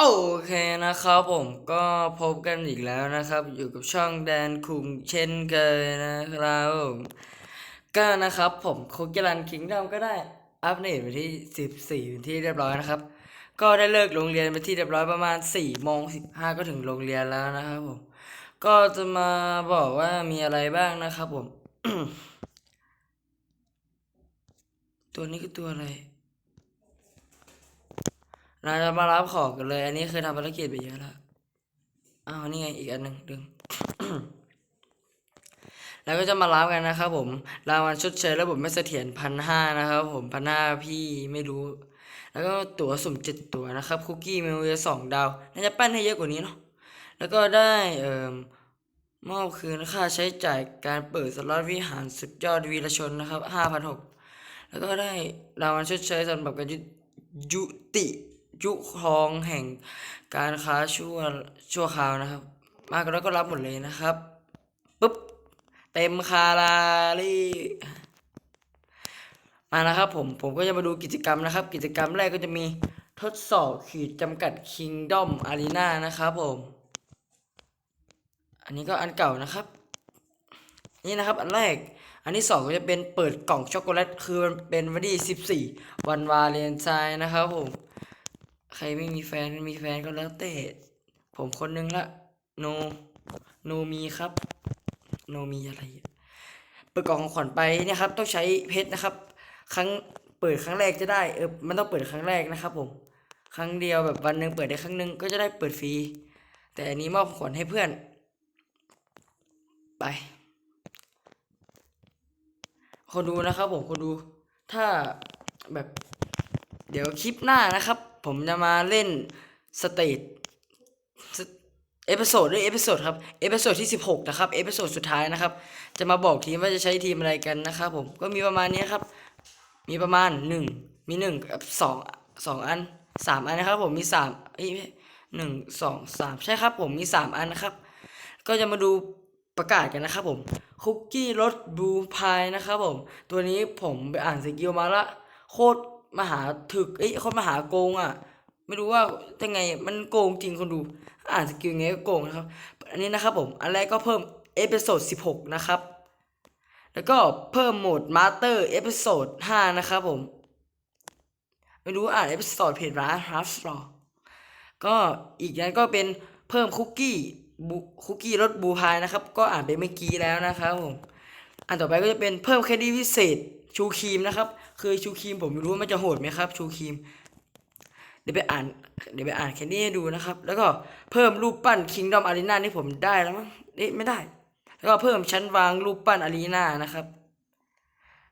โอเคนะครับผมก็พบกันอีกแล้วนะครับ อยู่กับช่องแดนคุงเช่นเคยนะครับผมก็นะครับผมคุกกี้รันคิงดอมก็ได้อัปเดตไปที่ 14เป็นที่เรียบร้อยนะครับ ก็ได้เลิกโรงเรียนไปที่เรียบร้อยประมาณ4โมง15 ก็ถึงโรงเรียนแล้วนะครับผม ก็จะมาบอกว่ามีอะไรบ้างนะครับผม ตัวนี้คือตัวอะไร เราจะมารับของกันเลย อันนี้เคยทำภารกิจไปเยอะแล้วอ้าวนี่ไงอีกอันหนึ่งดึงแล้วก็จะมารับกันนะครับผมรางวัลชดเชยระบบไม่เสถียรพันห้านะครับ ผมพันห้าพี่ไม่รู้ แล้วก็ตั๋วสุ่มเจ็ดตั๋วนะครับคุกกี้เมลเยสองดาวน่าจะปั้นให้เยอะกว่านี้เนาะแล้วก็ได้เอ่อมอบคืนค่าใช้จ่ายการเปิดสล็อตวิหารสุดยอดวีรชนนะครับห้าพันหกแล้วก็ได้รางวัลชดเชยสำหรับการยุติ ยุครองแห่งการค้าชั่วชั่วคราวนะครับ มากแล้วก็รับหมดเลยนะครับปุ๊บเต็มคาราลีมานะครับผมผมก็จะมาดูกิจกรรมนะครับ กิจกรรมแรกก็จะมีทดสอบขีดจำกัด Kingdom Arena นะครับผม อันนี้ก็อันเก่านะครับ นี่นะครับอันแรก อันที่สองก็จะเป็นเปิดกล่องช็อกโกแลต คือมันเป็นวันที่สิบสี่วันวาเลนไทน์นะครับผม ใครไม่มีแฟนมีแฟนก็แล้วแต่ผมคนนึงละ โน โนมีครับ โนมีอะไรเปิดกล่องของขวัญไปเนี่ยครับ ต้องใช้เพชรนะครับ ครั้งเปิดครั้งแรกจะได้เออมันต้องเปิดครั้งแรกนะครับ ผม ครั้งเดียวแบบวันหนึ่งเปิดได้ครั้งหนึ่งก็จะได้เปิดฟรีแต่อันนี้มอบของขวัญให้เพื่อน ไป คนดูนะครับผมคนดูถ้าแบบเดี๋ยวคลิปหน้านะครับ ผมจะมาเล่นสเตจเอพิโซดด้วยเอพิโซดครับเอพิโซดที่ 16 นะครับเอพิโซดสุดท้ายนะครับ จะมาบอกทีมว่าจะใช้ทีมอะไรกันนะครับผมก็มีประมาณนี้ครับ มีประมาณ 1 มี1กับ2 2 อัน 3 อันนะครับผมมี3เอ้ยไม่ใช่หนึ่งสองสามใช่ครับผมมี 3 อันนะครับ ก็จะมาดูประกาศกันนะครับผมคุกกี้รสบลูพายนะครับผม ตัวนี้ผมไปอ่านสกิลมาละโคตร มหาถึกเอ้ยคตรมหาโกงอะ ไม่รู้ว่ายังไงมันโกงจริงคนดู อ่านสกิลไงก็โกงนะครับ อันนี้นะครับผมอันแรกก็เพิ่มเอพิโซด16นะครับ แล้วก็เพิ่มโหมดมาสเตอร์เอพิโซด5นะครับผม ไม่รู้อ่านเอพิโซดเพจร้านฮัฟสตอก็อีกนั้นก็เป็นเพิ่มคุกกี้บุคุกกี้รสบูพายนะครับ ก็อ่านไปเมื่อกี้แล้วนะครับผมอันต่อไปก็จะเป็นเพิ่มแคดดี้พิเศษชูครีมนะครับ คือชูครีมผมไม่รู้ว่ามันจะโหดไหมครับ ชูครีม เดี๋ยวไปอ่าน เดี๋ยวไปอ่านแคดดี้ให้ดูนะครับ แล้วก็เพิ่มรูปปั้นคิงดอมอารีนาที่ผมได้แล้วมั้งเอ๊ะไม่ได้ แล้วก็เพิ่มชั้นวางรูปปั้นอารีนานะครับ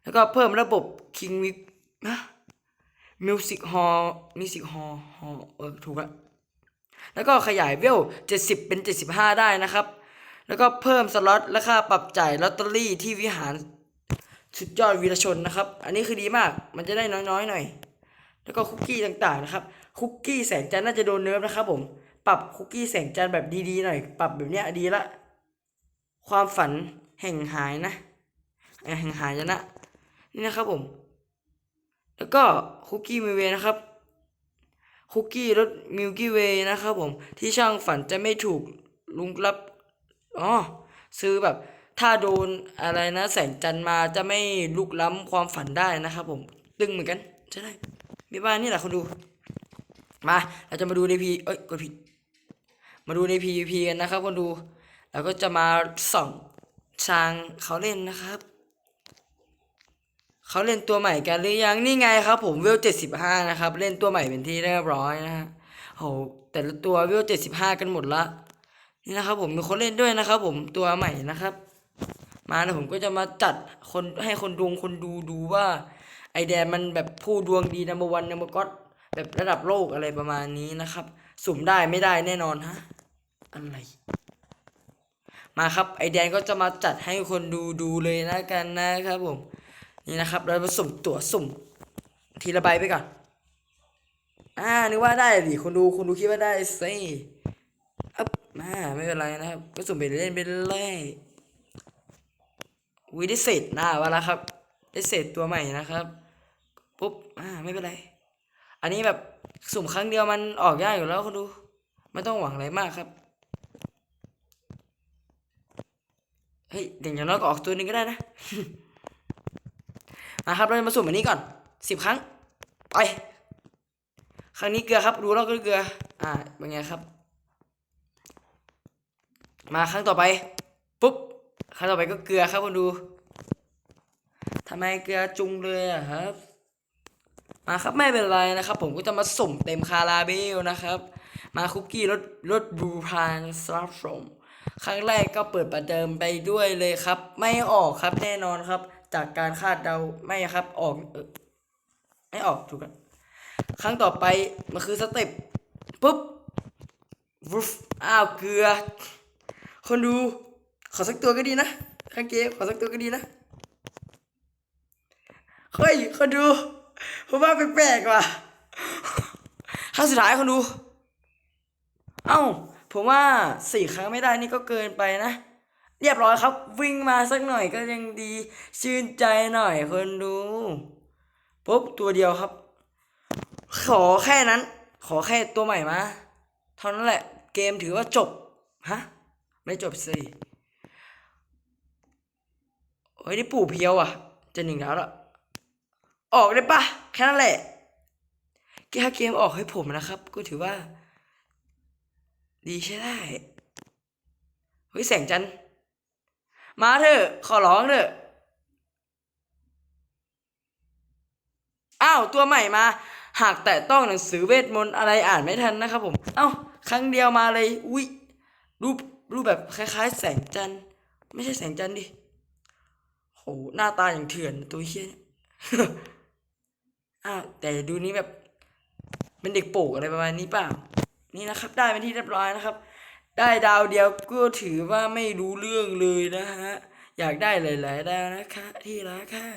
แล้วก็เพิ่มระบบคิงวิกนะมิวสิกฮอลมิวสิกฮอลฮอลเออถูกละแล้วก็ขยายเวล70 เป็น 75 ได้นะครับ แล้วก็เพิ่มสล็อตและค่าปรับจ่ายลอตเตอรี่ที่วิหาร สุดยอดวีรชนนะครับ อันนี้คือดีมาก มันจะได้น้อยๆหน่อย แล้วก็คุกกี้ต่างๆนะครับ คุกกี้แสงจันทร์น่าจะโดนเนิร์ฟนะครับผม ปรับคุกกี้แสงจันทร์แบบดีๆหน่อย ปรับแบบเนี้ยดีละ ความฝันแห่งหายนะ แห่งหายนะ นี่นะครับผม แล้วก็คุกกี้มิเวนะครับ คุกกี้รสมิลกี้เวย์นะครับผม ที่ช่างฝันจะไม่ถูกลุงรับ อ๋อ ซื้อแบบ ถ้าโดนอะไรนะแสงจันทร์มาจะไม่ลุกล้ำความฝันได้นะครับผมตึงเหมือนกันใช่ได้มีบ้านนี่แหละคนดู มาเราจะมาดูในพีเอ้ยกดผิด มาดูใน PVP กันนะครับคนดูแล้วก็จะมาส่องช้างเขาเล่นนะครับเขาเล่นตัวใหม่กันหรือยังนี่ไงครับ ผมเวลเจ็ดสิบห้านะครับ เล่นตัวใหม่เป็นที่เรียบร้อยนะฮะโหแต่ละตัวเวลเจ็ดสิบห้ากันหมดละนี่นะครับผมมีคนเล่นด้วยนะครับ ผมตัวใหม่นะครับ มาแล้วผมก็จะมาจัดคนให้คนดวงคนดูดูว่าไอแดนมันแบบผู้ดวงดีนัมเบอร์วันนัมเบอร์ก็แบบระดับโลกอะไรประมาณนี้นะครับ สุ่มได้ไม่ได้แน่นอนฮะอะไร มาครับไอแดนก็จะมาจัดให้คนดูดูเลยนะกันนะครับผมนี่นะครับเรามาสุ่มตั๋วสุ่มทีละใบไปก่อน อ่า นึกว่าได้ดิคนดูคนดูคิดว่าได้สิอัพมาไม่เป็นไรนะครับ ก็สุ่มไปเล่นไปเล วิได้เศษหน้าวะแล้วครับ ได้เศษตัวใหม่นะครับปุ๊บอ่าไม่เป็นไร อันนี้แบบสุ่มครั้งเดียวมันออกยากอยู่แล้วคนดู ไม่ต้องหวังอะไรมากครับเฮ้ยเดี๋ยวอย่างน้อยก็ออกตัวนึงก็ได้นะมาครับเราจะมาสุ่มอันนี้ก่อนสิบครั้งไปครั้งนี้เกลือครับดูแล้วก็เกลือ อ่าเป็นไงครับ มาครั้งต่อไป บครั้งต่อไปก็เกลือครับคนดูทำไมเกลือจุงเลยอะครับ มาครับไม่เป็นไรนะครับ ผมก็จะมาส่มเต็มคาราเบลนะครับ มาคุกกี้รสรสบลูพานสลับชมครั้งแรกก็เปิดประเดิมไปด้วยเลยครับ ไม่ออกครับแน่นอนครับ จากการคาดเดาไม่ครับออกออไม่ออกถูกกันครั้งต่อไปมันคือสเต็ปปุ๊บวุฟอ้าวเกลือ คนดู ขอสักตัวก็ดีนะข้างเกมขอสักตัวก็ดีนะเฮ้ยคนดูผมว่าแปลกๆว่ะครั้งสุดท้ายคนดู เอ้า ผมว่าสี่ครั้งไม่ได้นี่ก็เกินไปนะ เรียบร้อยครับ วิ่งมาสักหน่อยก็ยังดี ชื่นใจหน่อยคนดูปุ๊บตัวเดียวครับ ขอแค่นั้น ขอแค่ตัวใหม่มา เท่านั้นแหละ เกมถือว่าจบ ฮะ ไม่จบสิ โอ้ยนี่ปู่เพียวอะ จะหนึ่งแล้วละออกได้ปะแค่นั้นแหละแค่เกมออกให้ผมนะครับ ก็ถือว่า ดีใช่ได้ เฮ้ยแสงจันมาเถอะ ขอร้องเถอะ อ้าว ตัวใหม่มา หากแต่ต้องหนังสือเวทมนต์อะไรอ่านไม่ทันนะครับผม เอ้า ครั้งเดียวมาเลย อุ้ยรูปรูปแบบคล้าย ๆ แสงจันไม่ใช่แสงจันดิ โหหน้าตาอย่างเถื่อนตัวเฮี้ยอ้าวแต่ดูนี้แบบเป็นเด็กโปกอะไรประมาณนี้เปล่า นี่นะครับ ได้เป็นที่เรียบร้อยนะครับ ได้ดาวเดียวก็ถือว่าไม่รู้เรื่องเลยนะฮะ อยากได้หลาย ๆ ดาวนะคะ ที่รักค่ะ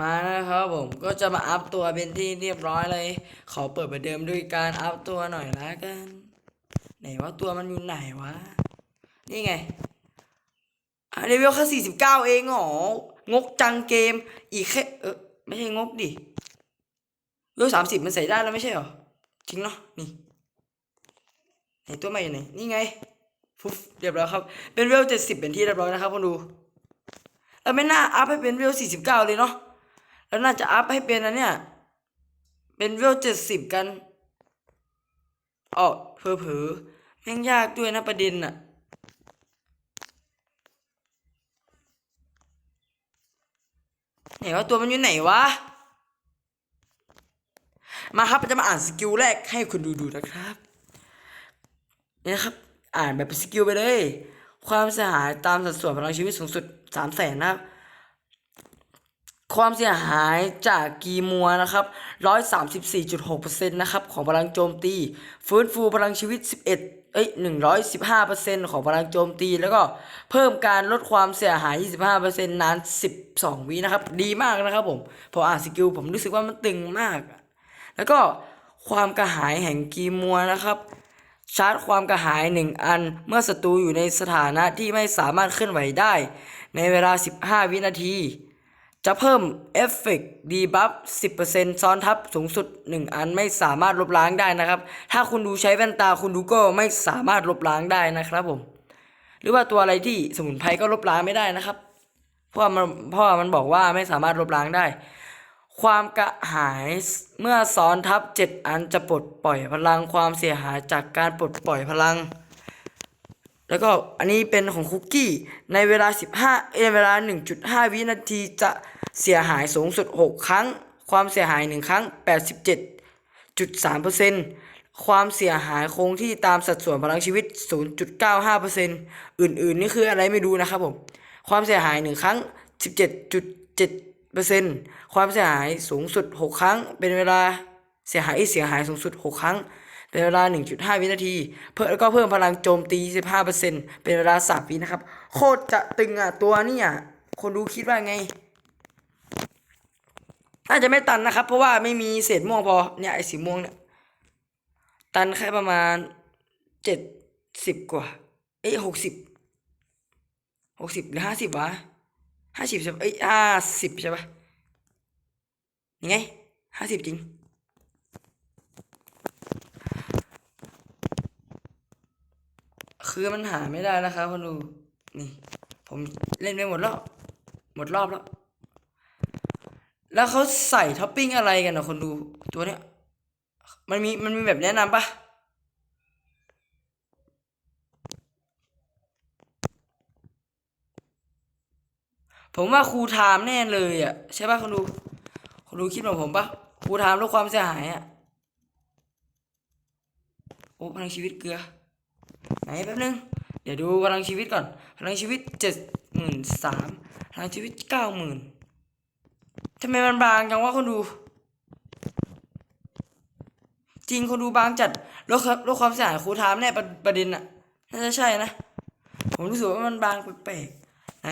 มานะครับผมก็จะมาอัพตัวเป็นที่เรียบร้อยเลย ขอเปิดประเดิมด้วยการอัพตัวหน่อยละกัน ไหนว่าตัวมันอยู่ไหนวะ นี่ไงเลเวลแค่สี่สิบเก้าเองหรองกจังเกม อีกแค่เออไม่ใช่งกดิเลเวลสามสิบมันใส่ได้แล้วไม่ใช่หรอ จริงเนาะนี่ไหนตัวใหม่อยู่ไหนนี่ไงฟุ๊บเรียบร้อยครับ เป็นเลเวลเจ็ดสิบเป็นที่เรียบร้อยนะครับคนดูแล้วไม่น่าอัพให้เป็นเวลสี่สิบเก้าเลยเนาะแล้วน่าจะอัพให้เป็นอันเนี้ยเป็นเวลเจ็ดสิบกัน อ๋อเผลอแม่งยากด้วยนะประเด็นน่ะไหนว่าตัวมันอยู่ไหนวะ มาครับจะมาอ่านสกิลแรกให้คุณดูดูนะครับนี่นะครับ อ่านแบบเป็นสกิลไปเลย ความเสียหายตามสัดส่วนพลังชีวิตสูงสุดสามแสนนะครับ ความเสียหายจากกีมัวนะครับ 134.6%นะครับของพลังโจมตี ฟื้นฟูพลังชีวิต 11 เอ้ย 115%ของพลังโจมตี แล้วก็เพิ่มการลดความเสียหาย 25%นาน 12 วินะครับ ดีมากนะครับผม พออ่านสกิลผมรู้สึกว่ามันตึงมาก แล้วก็ความกระหายแห่งกีมัวนะครับ ชาร์จความกระหาย 1 อัน เมื่อศัตรูอยู่ในสถานะที่ไม่สามารถเคลื่อนไหวได้ ในเวลา 15 วินาที จะเพิ่มเอฟเฟกต์ดีบัฟ 10%ซ้อนทับสูงสุด 1 อันไม่สามารถลบล้างได้นะครับ ถ้าคุณดูใช้แว่นตาคุณดูก็ไม่สามารถลบล้างได้นะครับผม หรือว่าตัวอะไรที่สมุนไพรก็ลบล้างไม่ได้นะครับ เพราะว่ามันเพราะว่ามันบอกว่าไม่สามารถลบล้างได้ ความกระหายเมื่อซ้อนทับ 7 อันจะปลดปล่อยพลังความเสียหายจากการปลดปล่อยพลัง แล้วก็อันนี้เป็นของคุกกี้ ในเวลา 15เอยเวลา 1.5 วินาทีจะเสียหายสูงสุด 6 ครั้ง ความเสียหาย 1 ครั้ง 87.3%ความเสียหายคงที่ตามสัดส่วนพลังชีวิต 0.95%อื่นๆ นี่คืออะไรไม่รู้นะครับผม ความเสียหาย 1 ครั้ง 17.7%ความเสียหายสูงสุด 6 ครั้ง เป็นเวลาเสียหายเสียหายสูงสุด 6 ครั้ง เป็นเวลา 1.5 วินาที เพิ่มแล้วก็เพิ่มพลังโจมตี15%เป็นเวลา 3 วินะครับ โคตรจะตึงอะตัวนี่ยคนดูคิดว่าไง น่าจะไม่ตันนะครับ เพราะว่าไม่มีเศษม่วงพอ เนี่ยไอ้สีม่วงเนี่ย ตันแค่ประมาณเจ็ดสิบกว่า เอ้ยหกสิบหกสิบหรือห้าสิบวะห้าสิบใช่ปะเอ้ยห้าสิบใช่ปะยังไงห้าสิบจริง คือมันหาไม่ได้นะครับคนดูนี่ ผมเล่นไปหมดแล้วหมดรอบแล้ว แล้วเขาใส่ท็อปปิ้งอะไรกันนะคนดูตัวเนี้ย มันมีมันมีแบบแนะนำปะผมว่าครูไทม์แน่เลยอะใช่ปะคนดูคนดูคิดเหมือนผมปะครูไทม์ลดความเสียหายอะโอ้พลังชีวิตเกลือ ไหนแป๊บนึง เดี๋ยวดูพลังชีวิตก่อน พลังชีวิตเจ็ดหมื่นสามพลังชีวิตเก้าหมื่นทำไมมันบางจังวะคนดู จริงคนดูบางจัดลดครับลดความเสียหายครูทามแน่ประประเด็นอะน่าจะใช่นะ ผมรู้สึกว่ามันบางแปลกๆไหน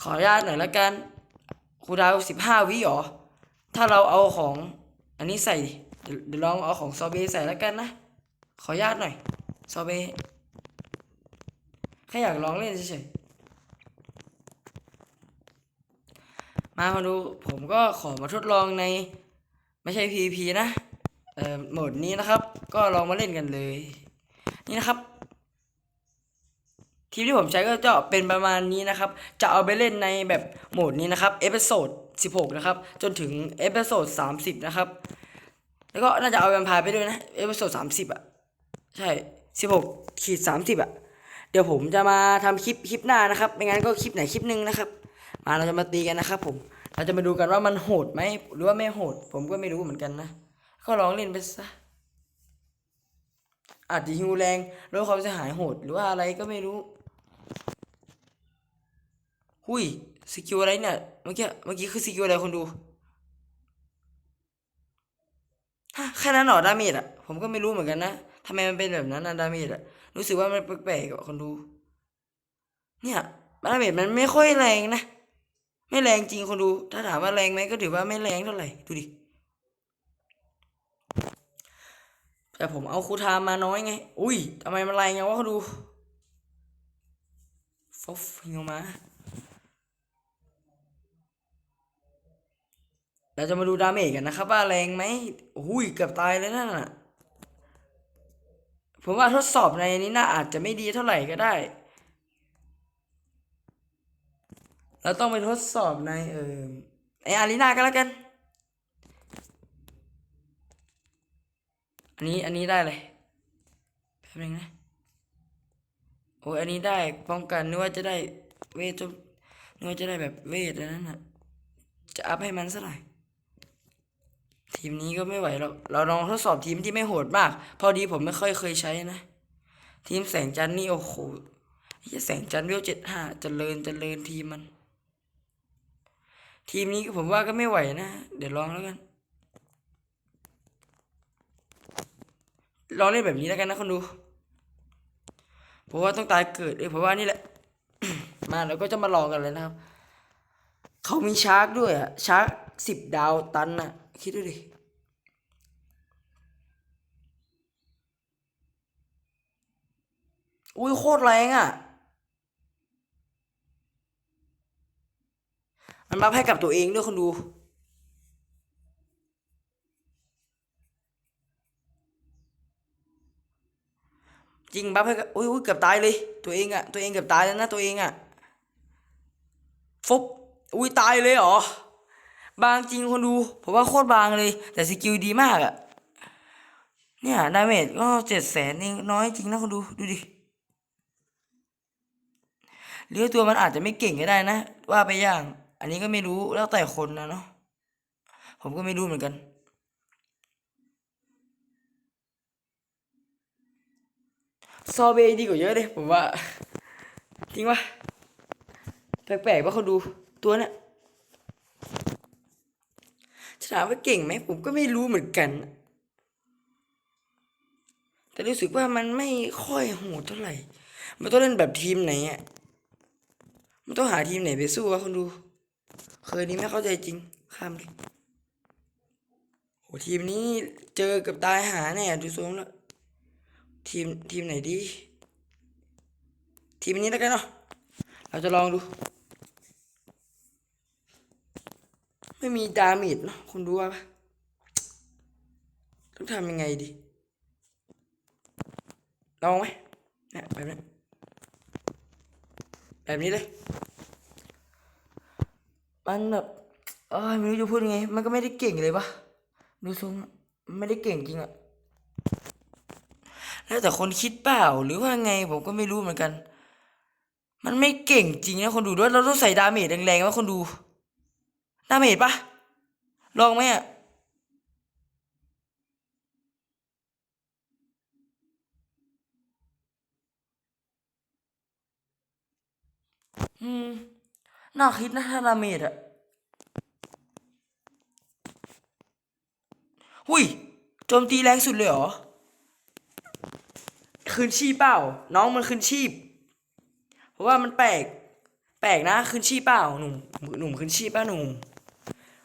ขออนุญาตหน่อยละกันครูดาวสิบห้าวิหรอ ถ้าเราเอาของอันนี้ใส่ เดี๋ยวเดี๋ยวลองเอาของซอเบใส่ละกันนะ ขออนุญาตหน่อย ซอเบแค่อยากลองเล่นเฉยๆมามาดูผมก็ขอมาทดลองใน ไม่ใช่ PVP นะ เอ่อโหมดนี้นะครับ ก็ลองมาเล่นกันเลย นี่นะครับทีมที่ผมใช้ก็จะเป็นประมาณนี้นะครับ จะเอาไปเล่นในแบบโหมดนี้นะครับ เอพิโซด 16 นะครับ จนถึงเอพิโซด 30 นะครับ แล้วก็น่าจะเอาแวมพร์ไปด้วยนะ เอพิโซด 30 อะ ใช่ 16ขีด30อะเดี๋ยวผมจะมาทำคลิปคลิปหน้านะครับ ไม่งั้นก็คลิปไหนคลิปหนึ่งนะครับ มาเราจะมาตีกันนะครับผม เราจะมาดูกันว่ามันโหดไหมหรือว่าไม่โหด ผมก็ไม่รู้เหมือนกันนะ ก็ลองเล่นไปซะ อาจจะฮิวแรงลดความเสียหายโหดหรือว่าอะไรก็ไม่รู้ หุยสกิลอะไรเนี่ย เมื่อกี้ เมื่อกี้คือสกิลอะไรคนดูแค่นั้นหรอดาเมจอะผมก็ไม่รู้เหมือนกันนะ ทำไมมันเป็นแบบนั้นนะดาเมจอะรู้สึกว่ามันแปลกๆอะคนดู เนี่ยดาเมจมันไม่ค่อยแรงนะ ไม่แรงจริงคนดู ถ้าถามว่าแรงไหมก็ถือว่าไม่แรงเท่าไหร่ ดูดิ แต่ผมเอาครูทามมาน้อยไง อุ้ยทำไมมันแรงไงวะคนดูฟอฟยิงออกมาเราจะมาดูดาเมจกันนะครับว่าแรงไหมอุ้ยเกือบตายเลยนั่นน่ะ ผมว่าทดสอบในนี้น่าอาจจะไม่ดีเท่าไหร่ก็ได้ เราต้องไปทดสอบในเออไออารีนาก็แล้วกัน อันนี้อันนี้ได้เลยแป๊บนึงนะโอ้ยอันนี้ได้ป้องกันนึกว่าจะได้เวทจนนึกว่าจะได้แบบเวทแล้นั่นน่ะจะอัพให้มันสักหน่อย ทีมนี้ก็ไม่ไหวหรอกเราลองทดสอบทีมที่ไม่โหดมาก พอดีผมไม่ค่อยเคยใช้นะ ทีมแสงจันนี่โอ้โหไอ้แสงจันทร์เวลเจ็ดห้าเจริญเจริญทีมมัน ทีมนี้ผมว่าก็ไม่ไหวนะ เดี๋ยวลองแล้วกัน ลองเล่นแบบนี้แล้วกันนะคนดูเพราะว่าต้องตายเกิดเอ้ยเพราะว่านี่แหละ มาเราก็จะมาลองกันเลยนะครับ เขามีชาร์กด้วยอะชาร์กสิบดาวตันอะ คิดดูดิอุ้ยโคตรแรงอะมันบัฟให้กับตัวเองด้วยคนดู จริงบัฟให้กับอุ้ยอุ้ยเกือบตายเลย ตัวเองอะตัวเองเกือบตายแล้วนะตัวเองอะฟุบอุ้ยตายเลยเหรอ บางจริงคนดู ผมว่าโคตรบางเลย แต่สกิลดีมากอะเนี่ยดาเมจก็เจ็ดแสนเองน้อยจริงนะคนดูดูดิหรือตัวมันอาจจะไม่เก่งก็ได้นะ ว่าไปอย่าง อันนี้ก็ไม่รู้แล้วแต่คนนะเนาะผมก็ไม่รู้เหมือนกัน ซอเบย์ดีกว่าเยอะเลยผมว่า จริงปะแปลกๆว่าเขาดูตัวเนี้ย ถามว่าเก่งไหมผมก็ไม่รู้เหมือนกัน แต่รู้สึกว่ามันไม่ค่อยโหดเท่าไหร่ มันต้องเล่นแบบทีมไหนอะ มันต้องหาทีมไหนไปสู้วะคนดู เคยนี้ไม่เข้าใจจริง ข้ามเลยโหทีมนี้เจอกับตายหาแน่ดูทรงแล้ว ทีมทีมไหนดี ทีมนี้แล้วกันเนาะ เราจะลองดู ไม่มีดาเมจเนาะคุณดูว่าปะต้องทำยังไงดีลองไหมเนี่ยแบบนี้แบบนี้เลย มันแบบเอ้ยไม่รู้จะพูดยังไง มันก็ไม่ได้เก่งเลยปะดูทรงไม่ได้เก่งจริงอะแล้วแต่คนคิดเปล่าหรือว่าไงผมก็ไม่รู้เหมือนกัน มันไม่เก่งจริงนะคนดูด้วยเราต้องใส่ดาเมจแรงๆว่าคนดู ดาเมจปะลองไหมอะอืม น่าคิดนะถ้าดาเมจอะหุยโจมตีแรงสุดเลยเหรอ คืนชีพเปล่า น้องมันคืนชีพ เพราะว่ามันแปลก แปลกนะคืนชีพเปล่าหนุ่มหนุ่มคืนชีพเปล่าหนุ่ม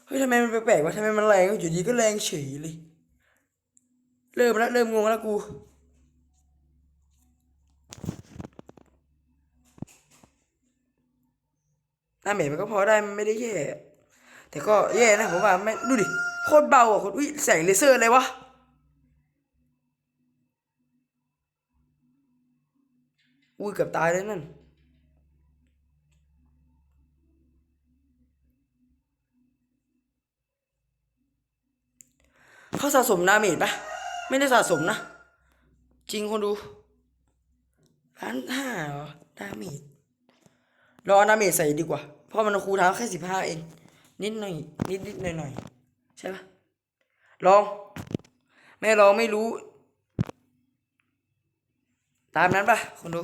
เฮ้ยทำไมมันแปลกๆวะทำไมมันแรงอยู่ดีก็แรงเฉยเลยเริ่มแล้วเริ่มงงแล้วกูหน้าเหม็นมันก็พอได้มันไม่ได้แย่แต่ก็แย่นะผมว่าไม่ดูดิโคตรเบาอะคตรอุ้ยแสงเลเซอร์อะไรวะอุ้ยเกือบตายเลยนั่น เขาสะสมดาเมจปะไม่ได้สะสมนะ จริงคนดูล้านห้าเหรอดาเมจรอดาเมจใส่ดีกว่า เพราะมันคูลเท้าแค่สิบห้าเอง นิดหน่อยนิดนิดหน่อยหน่อยใช่ปะลอง ไม่ลองไม่รู้ ตามนั้นปะคนดู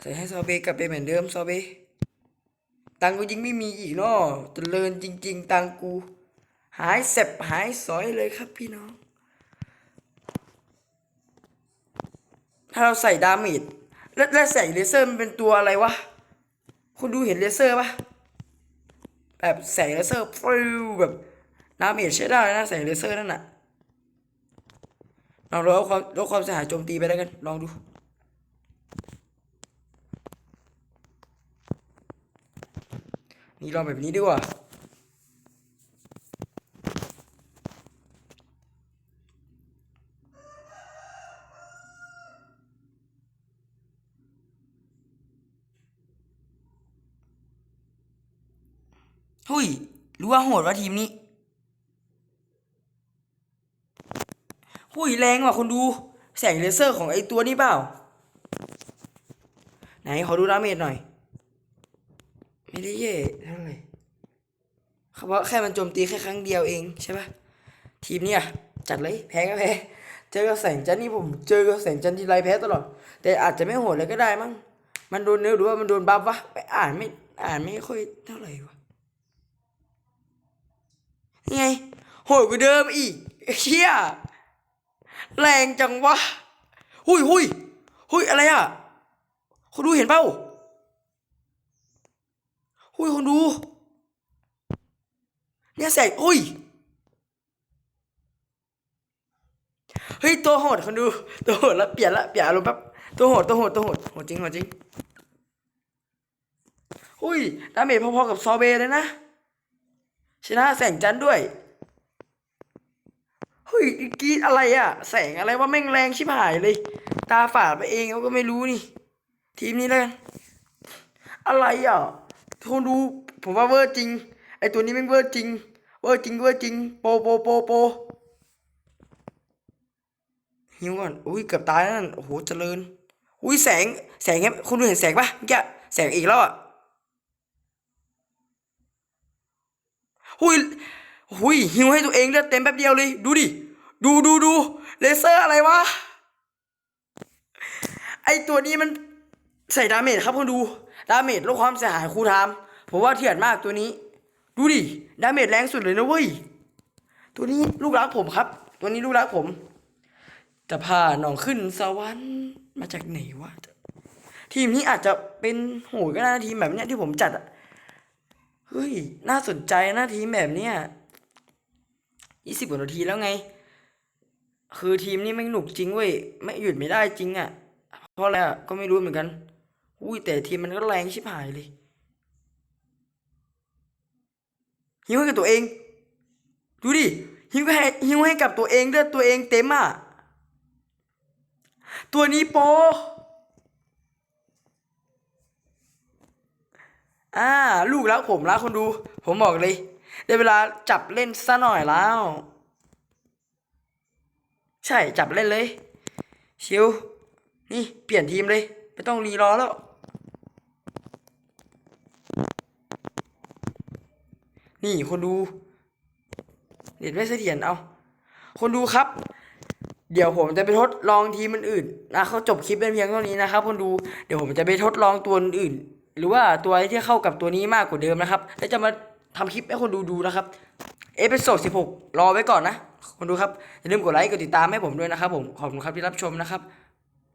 ใส่ให้ซอเบกลับไปเหมือนเดิมซอเบตังกูยิงไม่มีอีกเนาะเจริญจริง ๆ ตังกู หายเสบหายสอยเลยครับพี่น้อง ถ้าเราใส่ดาเมจแล้วแล้วใส่เลเซอร์มันเป็นตัวอะไรวะ คุณดูเห็นเลเซอร์ปะแบบแสงเลเซอร์ฟิวแบบดาเมจใช้ได้นะแสงเลเซอร์นั่นน่ะลองลดความลดความเสียหายโจมตีไปแล้วกัน ลองดู นี่ลองแบบนี้ดีกว่าหุยรู้ว่าโหดว่าทีมนี้หุยแรงว่ะคนดู แสงเลเซอร์ของไอตัวนี้เปล่า ไหนขอดูดาเมจหน่อย ไม่ได้เย่เท่าไหร่เพราะแค่มันโจมตีแค่ครั้งเดียวเองใช่ปะทีมเนี่ยจัดเลยแพ้ก็แพ้เจอกับแสงจันนี่ผมเจอกับแสงจันทีไรแพ้ตลอด แต่อาจจะไม่โหดเลยก็ได้มั้งมันโดนเนื้อหรือว่ามันโดนบัฟวะไปอ่านไม่อ่านไม่ค่อยเท่าไหร่วะไงโหดกว่าเดิมอีกเชี่ยแรงจังวะหุยหุยหุยอะไรอะคุณดูเห็นเปล่า หุยคุณดู เนี่ยแสงอุ้ย เฮ้ย ตัวโหดคนดู ตัวโหดแล้วเปลี่ยนละเปลี่ยนอารมณ์แป๊บ ตัวโหดตัวโหดตัวโหดโหดจริงโหดจริงหุยดาเมจพอๆกับซอเบเลยนะ ชนะแสงจันด้วย เฮ้ยกรีดอะไรอะแสงอะไรว่าแม่งแรงชิบหายเลย ตาฝาดไปเองเขาก็ไม่รู้นี่ ทีมนี้แล้วกันอะไรอะ ทุกคนดู ผมว่าเวอร์จริง ไอตัวนี้แม่งเวอร์จริง เวอร์จริง เวอร์จริง โปโปโปโปหิวก่อน อุ้ยเกือบตายแล้วนั่น โอ้โห เจริญ อุ้ยแสง แสงเงี้ยคุณดูเห็นแสงปะเมื่อกี้แสงอีกแล้วอะหุยหุยหิวให้ตัวเองเลือดเต็มแป๊บเดียวเลย ดูดิ ดูดูดูเลเซอร์อะไรวะ ไอตัวนี้มันใส่ดาเมจครับคุณดู ดาเมจลดความเสียหายคูลไทม์ผมว่าเถื่อนมากตัวนี้ ดูดิ ดาเมจแรงสุดเลยนะเว้ย ตัวนี้ลูกรักผมครับ ตัวนี้ลูกรักผม จะพาน้องขึ้นสวรรค์มาจากไหนวะ ทีมนี้อาจจะเป็นโหยก็ได้นะทีมแบบเนี้ยที่ผมจัดอะเฮ้ย น่าสนใจนะทีมแบบเนี้ยยี่สิบกว่านาทีแล้วไง คือทีมนี้ไม่งหนุกจริงเว้ย ไม่หยุดไม่ได้จริงอะ่ะ เพราะอะไรอะก็ไม่รู้เหมือนกัน อุ้ยแต่ทีมมันก็แรงชิบหายเลยหิวให้กับตัวเอง ดูดิหิวให้หิวให้กับตัวเองเลือดตัวเองเต็มอะ ตัวนี้โปอ่า ลูกรักผมรักคนดู ผมบอกเลย ได้เวลาจับเล่นซะหน่อยแล้ว ใช่จับเล่นเลย ชิว นี่เปลี่ยนทีมเลย ไม่ต้องรีรอแล้ว นี่คนดูเด็ดไม่เสถียรเอา คนดูครับ เดี๋ยวผมจะไปทดลองทีมอื่นนะเขาจบคลิปเป็นเพียงเท่านี้นะครับ คนดูเดี๋ยวผมจะไปทดลองตัวอื่น หรือว่าตัวที่เข้ากับตัวนี้มากกว่าเดิมนะครับ แล้วจะมาทำคลิปให้คนดูดูนะครับ เอพิโซด16 รอไว้ก่อนนะ คนดูครับ อย่าลืมกดไลค์กดติดตามให้ผมด้วยนะครับผมขอบคุณครับที่รับชมนะครับ